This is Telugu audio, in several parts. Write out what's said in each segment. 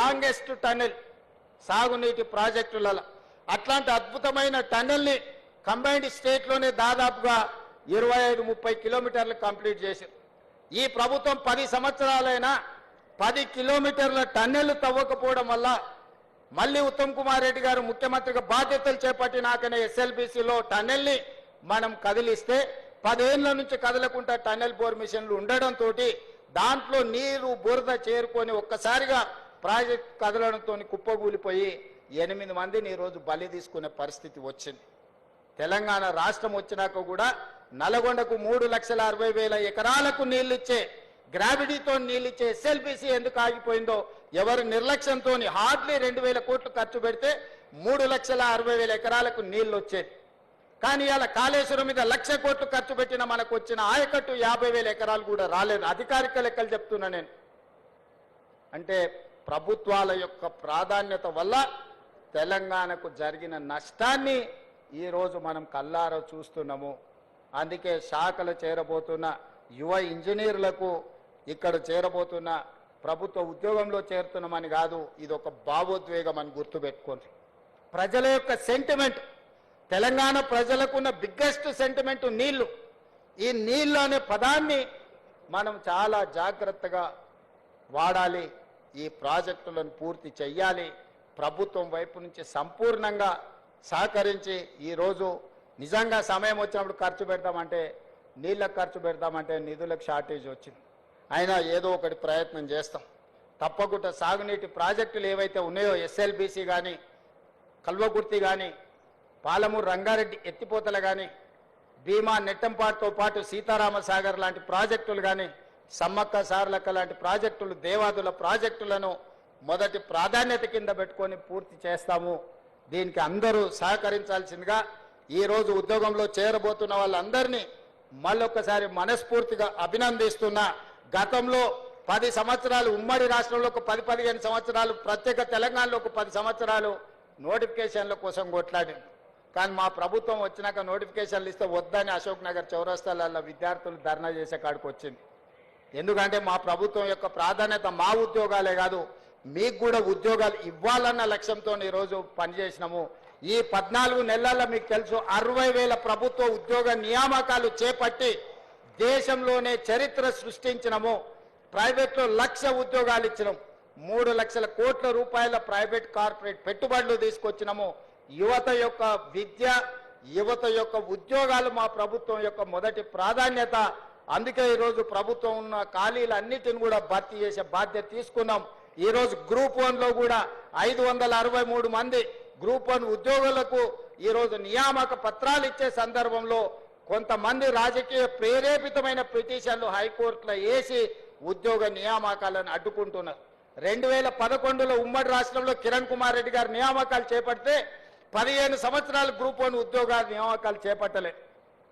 లాంగెస్ట్ టన్నెల్ సాగునీటి ప్రాజెక్టులలో అట్లాంటి అద్భుతమైన టన్నెల్ని కంబైన్డ్ స్టేట్లోనే దాదాపుగా ఇరవై ఐదు ముప్పై కిలోమీటర్లు కంప్లీట్ చేశారు. ఈ ప్రభుత్వం పది సంవత్సరాలైనా పది కిలోమీటర్ల టన్నెల్ తవ్వకపోవడం వల్ల మళ్ళీ ఉత్తమ్ కుమార్ రెడ్డి గారు ముఖ్యమంత్రిగా బాధ్యతలు చేపట్టినాకనే ఎస్ఎల్బిసిలో టన్నెల్ని మనం కదిలిస్తే పదేళ్ళ నుంచి కదలకుండా టన్నెల్ బోర్ మిషన్లు ఉండడంతో దాంట్లో నీరు బురద చేరుకొని ఒక్కసారిగా ప్రాజెక్ట్ కదలడంతో కుప్పగూలిపోయి ఎనిమిది మందిని ఈరోజు బలి తీసుకునే పరిస్థితి వచ్చింది. తెలంగాణ రాష్ట్రం వచ్చినాక కూడా నల్గొండకు మూడు లక్షల అరవై వేల ఎకరాలకు నీళ్ళిచ్చే గ్రావిటీతో నీళ్ళిచ్చే ఎస్ఎల్బిసి ఎందుకు ఆగిపోయిందో ఎవరు నిర్లక్ష్యంతో హార్డ్లీ రెండు వేల కోట్లు ఖర్చు పెడితే మూడు లక్షల అరవై వేల ఎకరాలకు నీళ్ళు వచ్చేది కానీ ఇలా కాళేశ్వరం మీద లక్ష కోట్లు ఖర్చు పెట్టిన మనకు వచ్చిన ఆయకట్టు యాభై వేల ఎకరాలు కూడా రాలేదు. అధికారిక లెక్కలు చెప్తున్నా నేను. అంటే ప్రభుత్వాల యొక్క ప్రాధాన్యత వల్ల తెలంగాణకు జరిగిన నష్టాన్ని ఈరోజు మనం కల్లారో చూస్తున్నాము. అందుకే శాఖలు చేరబోతున్న యువ ఇంజనీర్లకు ఇక్కడ చేరబోతున్న ప్రభుత్వ ఉద్యోగంలో చేరుతున్నామని కాదు ఇది ఒక భావోద్వేగం అని గుర్తుపెట్టుకోండి. ప్రజల యొక్క సెంటిమెంట్ తెలంగాణ ప్రజలకున్న బిగ్గెస్ట్ సెంటిమెంట్ నీళ్ళు. ఈ నీళ్ళు అనే పదాన్ని మనం చాలా జాగ్రత్తగా వాడాలి. ఈ ప్రాజెక్టులను పూర్తి చెయ్యాలి. ప్రభుత్వం వైపు నుంచి సంపూర్ణంగా సహకరించి ఈరోజు నిజంగా సమయం వచ్చినప్పుడు ఖర్చు పెడతామంటే నీళ్ళకు ఖర్చు పెడతామంటే నిధులకు షార్టేజ్ వచ్చింది. అయినా ఏదో ఒకటి ప్రయత్నం చేస్తాం. తప్పకుండా సాగునీటి ప్రాజెక్టులు ఏవైతే ఉన్నాయో ఎస్ఎల్బిసి కానీ కల్వకుర్తి కానీ పాలమూరు రంగారెడ్డి ఎత్తిపోతలు కానీ భీమా నెట్టంపాటుతో పాటు సీతారామ సాగర్ లాంటి ప్రాజెక్టులు కానీ సమ్మక్క సార్లక్క లాంటి ప్రాజెక్టులు దేవాదుల ప్రాజెక్టులను మొదటి ప్రాధాన్యత కింద పెట్టుకొని పూర్తి చేస్తాము. దీనికి అందరూ సహకరించాల్సిందిగా ఈ రోజు ఉద్యోగంలో చేరబోతున్న వాళ్ళందరినీ మళ్ళొక్కసారి మనస్ఫూర్తిగా అభినందిస్తున్నా. గతంలో పది సంవత్సరాలు ఉమ్మడి రాష్ట్రంలో ఒక పది పదిహేను సంవత్సరాలు ప్రత్యేక తెలంగాణలో ఒక పది సంవత్సరాలు నోటిఫికేషన్ల కోసం కొట్లాడింది కానీ మా ప్రభుత్వం వచ్చినాక నోటిఫికేషన్లు ఇస్తే వద్దని అశోక్ నగర్ చౌరస్తాలలో విద్యార్థులు ధర్నా చేసే కాడికి వచ్చింది. ఎందుకంటే మా ప్రభుత్వం యొక్క ప్రాధాన్యత మా ఉద్యోగాలే కాదు మీకు కూడా ఉద్యోగాలు ఇవ్వాలన్న లక్ష్యంతో ఈరోజు పనిచేసినాము. ఈ పద్నాలుగు నెలల్లో మీకు తెలుసు అరవై వేల ప్రభుత్వ ఉద్యోగ నియామకాలు చేపట్టి దేశంలోనే చరిత్ర సృష్టించినము. ప్రైవేట్లో లక్ష ఉద్యోగాలు ఇచ్చినాం. మూడు లక్షల కోట్ల రూపాయల ప్రైవేట్ కార్పొరేట్ పెట్టుబడులు తీసుకొచ్చినాము. యువత యొక్క విద్య యువత యొక్క ఉద్యోగాలు మా ప్రభుత్వం యొక్క మొదటి ప్రాధాన్యత. అందుకే ఈరోజు ప్రభుత్వం ఉన్న ఖాళీలు అన్నిటిని కూడా భర్తీ చేసే బాధ్యత తీసుకున్నాం. ఈరోజు గ్రూప్ వన్లో కూడా ఐదు వందల అరవై మూడు మంది గ్రూప్ వన్ ఉద్యోగులకు ఈరోజు నియామక పత్రాలు ఇచ్చే సందర్భంలో కొంతమంది రాజకీయ ప్రేరేపితమైన పిటిషన్లు హైకోర్టులో వేసి ఉద్యోగ నియామకాలను అడ్డుకుంటున్నారు. రెండు వేల పదకొండులో ఉమ్మడి రాష్ట్రంలో కిరణ్ కుమార్ రెడ్డి గారు నియామకాలు చేపడితే పదిహేను సంవత్సరాలు గ్రూప్ వన్ ఉద్యోగాలు నియామకాలు చేపట్టలే.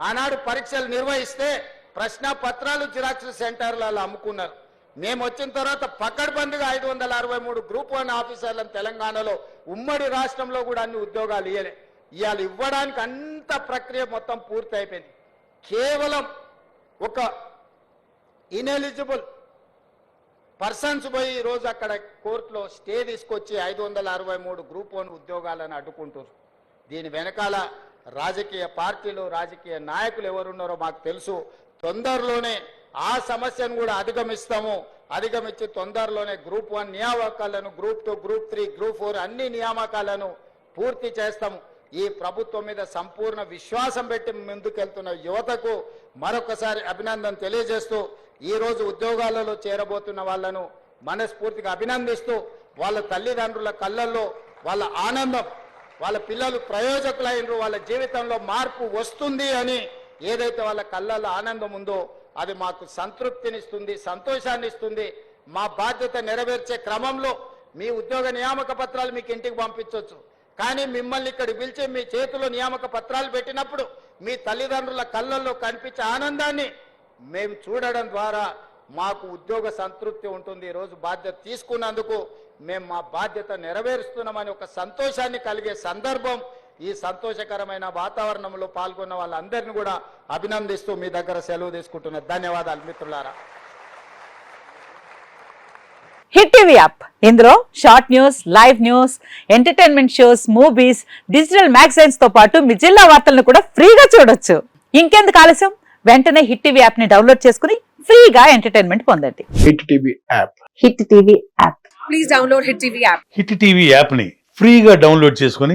ఆనాడు పరీక్షలు నిర్వహిస్తే ప్రశ్న పత్రాలు జిరాక్స్ సెంటర్లలో అమ్ముకున్నారు. మేము వచ్చిన తర్వాత పకడ్బందీగా ఐదు వందల అరవై మూడు గ్రూప్ వన్ ఆఫీసర్లను తెలంగాణలో ఉమ్మడి రాష్ట్రంలో కూడా అన్ని ఉద్యోగాలు ఇవ్వలే ఇవాళ ఇవ్వడానికి అంత ప్రక్రియ మొత్తం పూర్తి అయిపోయింది కేవలం ఒక ఇనెలిజిబుల్ పర్సన్స్ పోయి ఈరోజు రోజు అక్కడ కోర్టులో స్టే తీసుకొచ్చి ఐదు వందల అరవై మూడు గ్రూప్ వన్ ఉద్యోగాలను అడ్డుకుంటారు దీని వెనకాల రాజకీయ పార్టీలు రాజకీయ నాయకులు ఎవరున్నారో మాకు తెలుసు. తొందరలోనే ఆ సమస్యను కూడా అధిగమిస్తాము. అధిగమించి తొందరలోనే group one నియామకాలను group two group three group four అన్ని నియామకాలను పూర్తి చేస్తాము. ఈ ప్రభుత్వం మీద సంపూర్ణ విశ్వాసం పెట్టి ముందుకెళ్తున్న యువతకు మరొకసారి అభినందన తెలియజేస్తూ ఈ రోజు ఉద్యోగాలలో చేరబోతున్న వాళ్ళను మనస్ఫూర్తిగా అభినందిస్తూ వాళ్ళ తల్లిదండ్రుల కళ్ళల్లో వాళ్ళ ఆనందం వాళ్ళ పిల్లలు ప్రయోజకులైనరు వాళ్ళ జీవితంలో మార్పు వస్తుంది అని ఏదైతే వాళ్ళ కళ్ళల్లో ఆనందం ఉందో అది మాకు సంతృప్తినిస్తుంది సంతోషాన్ని ఇస్తుంది మా బాధ్యత నెరవేర్చే క్రమంలో మీ ఉద్యోగ నియామక పత్రాలు మీకు ఇంటికి పంపించవచ్చు కానీ మిమ్మల్ని ఇక్కడ పిలిచి మీ చేతిలో నియామక పత్రాలు పెట్టినప్పుడు మీ తల్లిదండ్రుల కళ్ళల్లో కనిపించే ఆనందాన్ని మేము చూడడం ద్వారా మాకు ఉద్యోగ సంతృప్తి ఉంటుంది. ఈరోజు బాధ్యత తీసుకున్నందుకు మేము మా బాధ్యత నెరవేరుస్తున్నామని ఒక సంతోషాన్ని కలిగే సందర్భం ఈ సంతోషకరమైన వాతావరణంలో పాల్గొన్న వాళ్ళందరినీ కూడా అభినందిస్తూ మీ దగ్గర సెలవు తీసుకుంటున్న ధన్యవాదాలు మిత్రులారా. Hit TV app. ఇందులో short news live news entertainment shows movies digital మ్యాగజైన్స్తో పాటు మీ జిల్లా వార్తలను కూడా ఫ్రీగా చూడొచ్చు. ఇంకెందుకు ఆలస్యం? వెంటనే హిట్ టీవీ యాప్ని డౌన్లోడ్ చేసుకుని ఫ్రీగా ఎంటర్టైన్మెంట్ పొందండి. Hit TV app. Hit TV app. Please download Hit TV app. Hit TV యాప్ని ఫ్రీగా డౌన్లోడ్ చేసుకొని